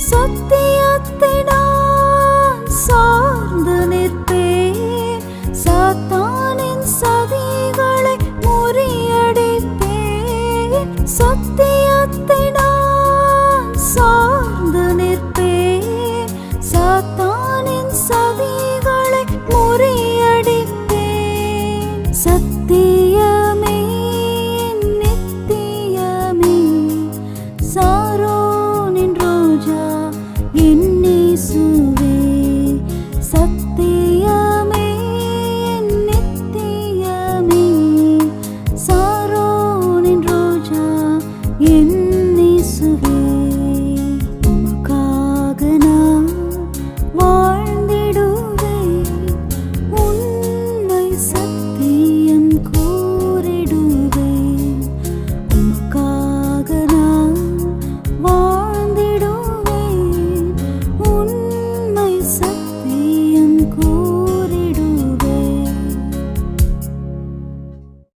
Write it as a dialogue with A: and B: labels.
A: சத்தியத்திட